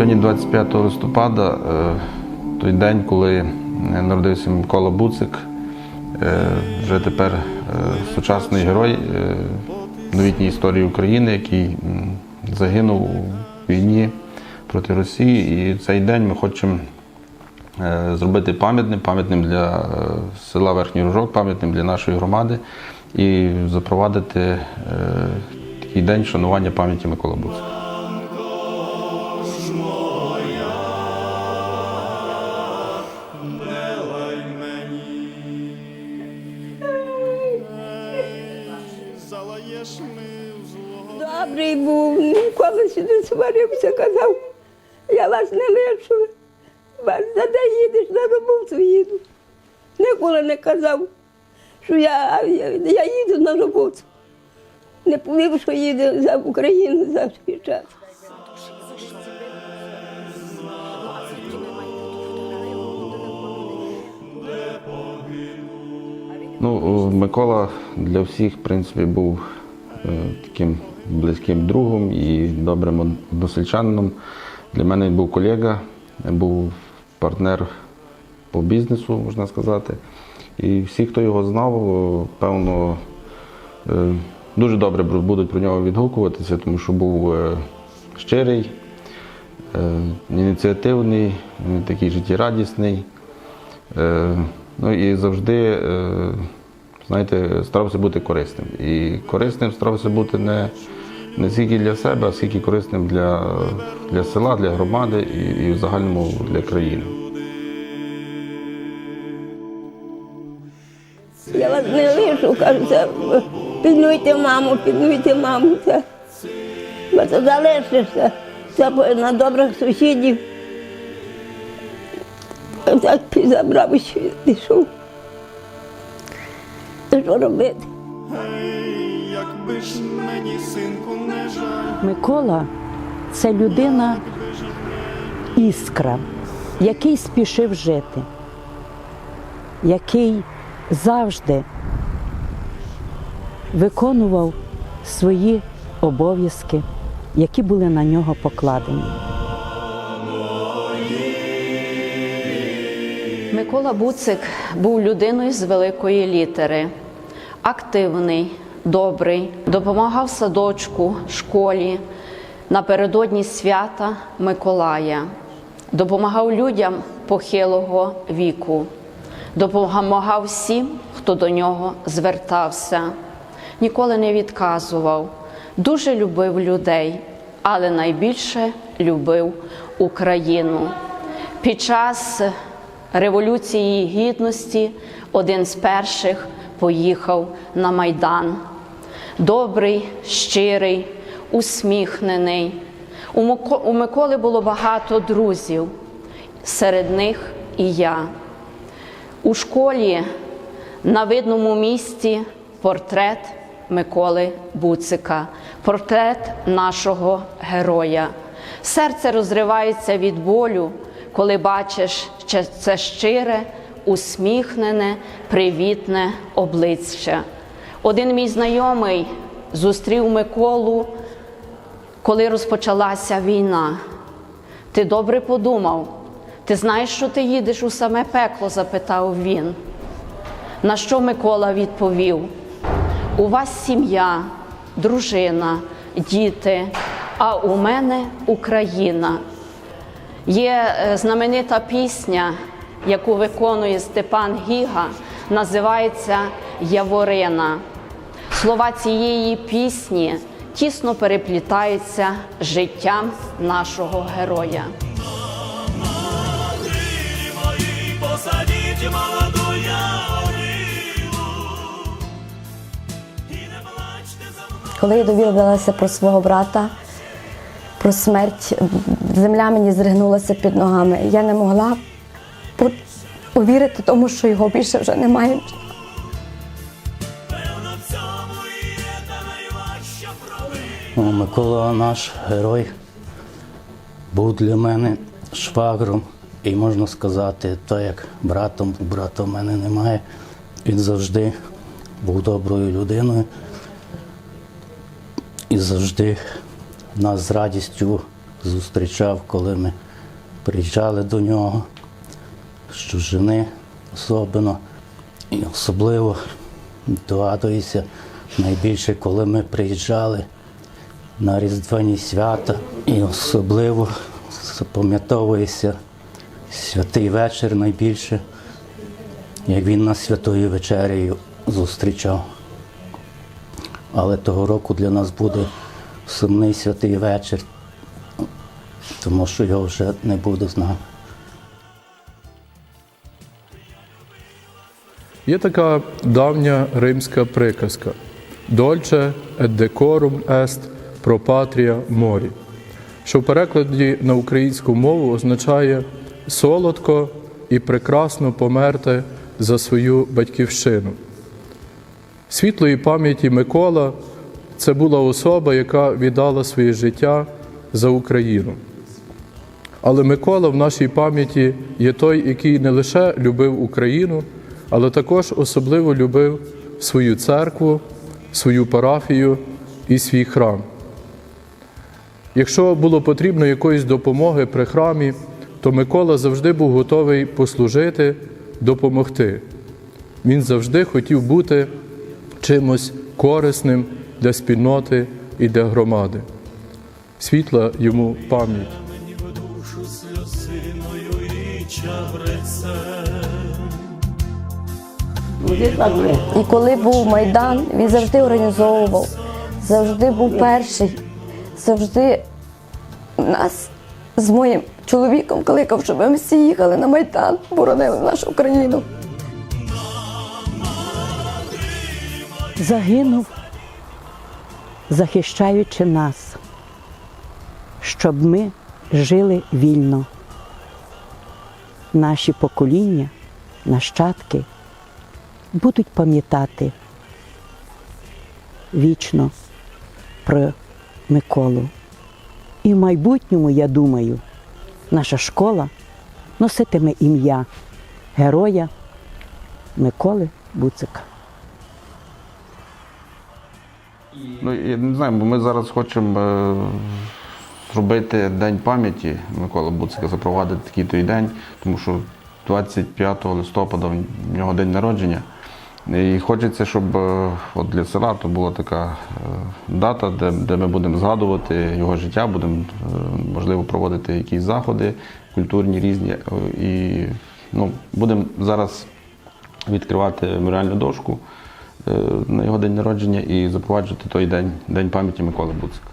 Сьогодні 25 листопада, е, той день, коли е, народився Микола Буцик, е, вже тепер сучасний герой новітньої історії України, який загинув у війні проти Росії. І цей день ми хочемо зробити пам'ятним, пам'ятним для села Верхній Рожок, пам'ятним для нашої громади і запровадити такий день шанування пам'яті Микола Буцика. Ніколи сюди сварився, казав, я вас не лишу. Вас за де їдеш, на роботу їду. Ніколи не казав, що я, я, я їду на роботу. Не повів, що їде за Україну за свій час. Ну, Микола для всіх, в принципі, був е, таким близьким другом і добрим односельчанином. Для мене він був колега, був партнер по бізнесу, можна сказати. І всі, хто його знав, певно, е, дуже добре будуть про нього відгукуватися, тому що був е, щирий, е, ініціативний, такий життєрадісний. Ну і завжди, знаєте, старався бути корисним. І корисним старався бути не, не тільки для себе, а скільки корисним для, для села, для громади і, і в загальному для країни. Я вас не лишу, кажу, це, пільнуйте маму, пільнуйте маму. Це, бо це залишишся. Це на добрих сусідів. Так забрав і пішов. Що робити? Ж мені синку не жаль. Микола це людина іскра, який спішив жити, який завжди виконував свої обов'язки, які були на нього покладені. Микола Буцик був людиною з великої літери, активний, добрий, допомагав садочку, школі напередодні свята Миколая, допомагав людям похилого віку, допомагав всім, хто до нього звертався, ніколи не відказував, дуже любив людей, але найбільше любив Україну. Під час Революції Гідності один з перших поїхав на Майдан. Добрий, щирий, усміхнений. У Мико- У Миколи було багато друзів, серед них і я. У школі на видному місці портрет Миколи Буцика, портрет нашого героя. Серце розривається від болю, коли бачиш це щире, усміхнене, привітне обличчя. Один мій знайомий зустрів Миколу, коли розпочалася війна. Ти добре подумав, ти знаєш, що ти їдеш у саме пекло? запитав він. На що Микола відповів: У вас сім'я, дружина, діти, а у мене Україна. Є е, знаменита пісня, яку виконує Степан Гіга, називається Яворина. Слова цієї пісні тісно переплітаються з життям нашого героя. Коли я довідалася про свого брата, про смерть, земля мені зригнулася під ногами. Я не могла по- повірити тому, що його більше вже немає. Микола наш герой був для мене швагром і можна сказати, так як братом, брата в мене немає. Він завжди був доброю людиною і завжди нас з радістю зустрічав, коли ми приїжджали до нього, з чужини особливо. І особливо догадуюся найбільше, коли ми приїжджали на Різдвяні свята. І особливо запам'ятовується святий вечір найбільше, як він нас святою вечерею зустрічав. Але того року для нас буде сумний святий вечір, тому що його вже не буде з нами. Є така давня римська приказка Дольче et decorum est pro patria mori, що в перекладі на українську мову означає солодко і прекрасно померти за свою батьківщину. Світлої пам'яті Микола це була особа, яка віддала своє життя за Україну. Але Микола в нашій пам'яті є той, який не лише любив Україну, але також особливо любив свою церкву, свою парафію і свій храм. Якщо було потрібно якоїсь допомоги при храмі, то Микола завжди був готовий послужити, допомогти. Він завжди хотів бути чимось корисним для спільноти і для громади. Світла йому пам'ять. І коли був Майдан, він завжди організовував, завжди був перший, завжди нас з моїм чоловіком кликав, щоб ми всі їхали на Майдан, боронили нашу країну. Загинув, захищаючи нас, щоб ми жили вільно. Наші покоління, нащадки будуть пам'ятати вічно про Миколу. І в майбутньому, я думаю, наша школа носитиме ім'я героя Миколи Буцика. Ну, я не знаю, бо ми зараз хочемо е, зробити День пам'яті Миколи Буцика, запровадити такий той день, тому що 25 листопада в нього день народження. І хочеться, щоб е, от для села то була така е, дата, де, де ми будемо згадувати його життя, будемо е, можливо проводити якісь заходи культурні різні. І ну, будемо зараз відкривати меморіальну дошку на його день народження і запроваджувати той день, день пам'яті Миколи Буцика.